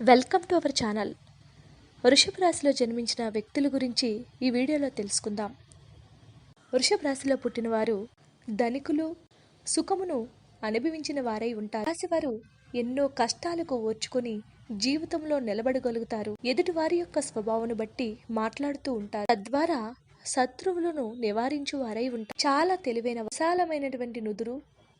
Welcome to our channel. వృషభ రాశిలో జన్మించిన వ్యక్తుల గురించి ఈ వీడియోలో తెలుసుకుందాం. వృషభ రాశిలో పుట్టినవారు ధనికులు సుఖమును అనుభవించిన వారై ఉంటారు. రాశివారు ఎన్నో కష్టాలకు ఓర్చుకొని జీవితంలో నిలబడగలుగుతారు. ఎదుటివారి యొక్క స్వభావాన్ని బట్టి మాట్లాడుతూ ఉంటారు. తద్వారా శత్రువులను నివారించు వారై ఉంటారు. చాలా తెలివైన విశాలమైనటువంటి నుదురు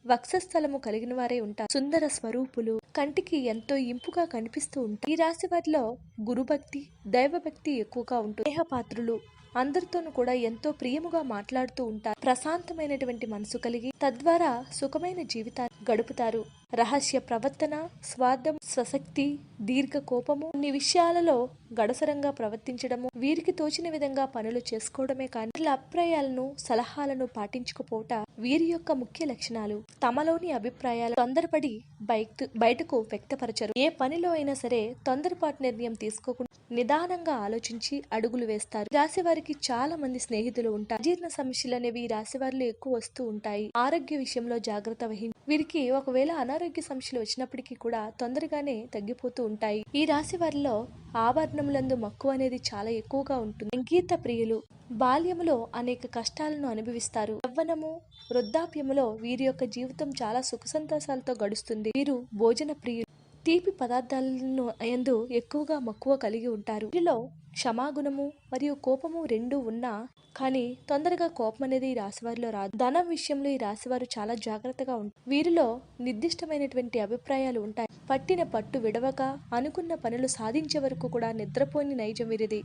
వక్షస్థలము కలిగిన వారే ఉంటారు. సుందర స్వరూపులు కంటికి ఎంతో ఇంపుగా కనిపిస్తూ ఉంటారు. ఈ రాశి వారిలో గురుభక్తి దైవభక్తి ఎక్కువగా ఉంటుంది స్నేహపాత్రులు అందరితోనూ కూడా ఎంతో ప్రియముగా మాట్లాడుతూ ఉంటారు. ప్రశాంతమైనటువంటి మనసు కలిగి తద్వారా సుఖమైన జీవితాన్ని గడుపుతారు. రహస్య ప్రవర్తన స్వార్థం స్వశక్తి దీర్ఘ కోపము కొన్ని విషయాలలో గడసరంగా ప్రవర్తించడము వీరికి తోచిన విధంగా పనులు చేసుకోవడమే కానీ అభిప్రాయాలను సలహాలను పాటించకపోవట వీరి యొక్క ముఖ్య లక్షణాలు. తమలోని అభిప్రాయాలు తొందరపడి బయట బయటకు వ్యక్తపరచరు. ఏ పనిలో అయినా సరే తొందరపాటు నిర్ణయం తీసుకోకుండా నిదానంగా ఆలోచించి అడుగులు వేస్తారు. ఈ రాశి వారికి చాలా మంది స్నేహితులు ఉంటారు. జీర్ణ సమస్యలు అనేవి రాశి వారిలో ఎక్కువ వస్తూ ఉంటాయి. ఆరోగ్య విషయంలో జాగ్రత్త వహించి వీరికి ఒకవేళ అనారోగ్య సమస్యలు వచ్చినప్పటికీ కూడా తొందరగానే తగ్గిపోతూ ఉంటాయి. ఈ రాశి వారిలో ఆభరణములందు మక్కువ అనేది చాలా ఎక్కువగా ఉంటుంది. సంగీత ప్రియులు బాల్యములో అనేక కష్టాలను అనుభవిస్తారు. యవ్వనము వృద్ధాప్యములో వీరి యొక్క జీవితం చాలా సుఖ సంతోషాలతో గడుస్తుంది. వీరు భోజన ప్రియులు. తీపి పదార్థాలను ఎందు ఎక్కువగా మక్కువ కలిగి ఉంటారు. వీరిలో క్షమాగుణము మరియు కోపము రెండు ఉన్నా కానీ తొందరగా కోపం అనేది ఈ రాశివారిలో రాదు. ధనం విషయంలో ఈ రాశివారు చాలా జాగ్రత్తగా ఉంటారు వీరిలో నిర్దిష్టమైనటువంటి అభిప్రాయాలు ఉంటాయి. పట్టిన పట్టు విడవక అనుకున్న పనులు సాధించే వరకు కూడా నిద్రపోని నైజం వీరిది.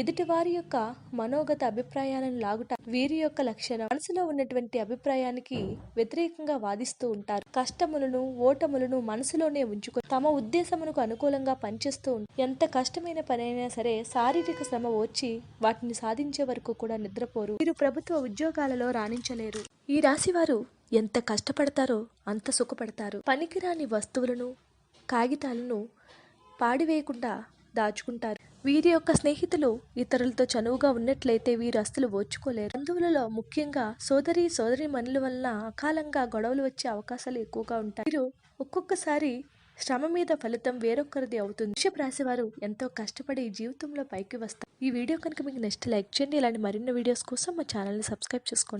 ఎదుటివారి యొక్క మనోగత అభిప్రాయాలను లాగుట వీరి యొక్క లక్షణం. మనసులో ఉన్నటువంటి అభిప్రాయానికి వ్యతిరేకంగా వాదిస్తూ ఉంటారు. కష్టములను ఓటములను మనసులోనే ఉంచుకొని తమ ఉద్దేశమునకు అనుకూలంగా పనిచేస్తూ ఎంత కష్టమైన పనైనా సరే శారీరక శ్రమ వచ్చి వాటిని సాధించే వరకు కూడా నిద్రపోరు. వీరు ప్రభుత్వ ఉద్యోగాలలో రాణించలేరు. ఈ రాశి వారు ఎంత కష్టపడతారో అంత సుఖపడతారు. పనికిరాని వస్తువులను కాగితాలను పాడివేయకుండా దాచుకుంటారు. వీరి యొక్క స్నేహితులు ఇతరులతో చనువుగా ఉన్నట్లయితే వీరు అస్సలు ఓర్చుకోలేరు బంధువులలో ముఖ్యంగా సోదరి సోదరి మనుల వలన అకాలంగా గొడవలు వచ్చే అవకాశాలు ఎక్కువగా ఉంటాయి. వీరు ఒక్కొక్కసారి శ్రమ మీద ఫలితం వేరొకరిది అవుతుంది. వృషభ రాశి వారు ఎంతో కష్టపడి జీవితంలో పైకి వస్తారు. ఈ వీడియో కనుక మీకు నెక్స్ట్ లైక్ చేయండి. ఇలాంటి మరిన్ని వీడియోస్ కోసం మా ఛానల్ని సబ్స్క్రైబ్ చేసుకోండి.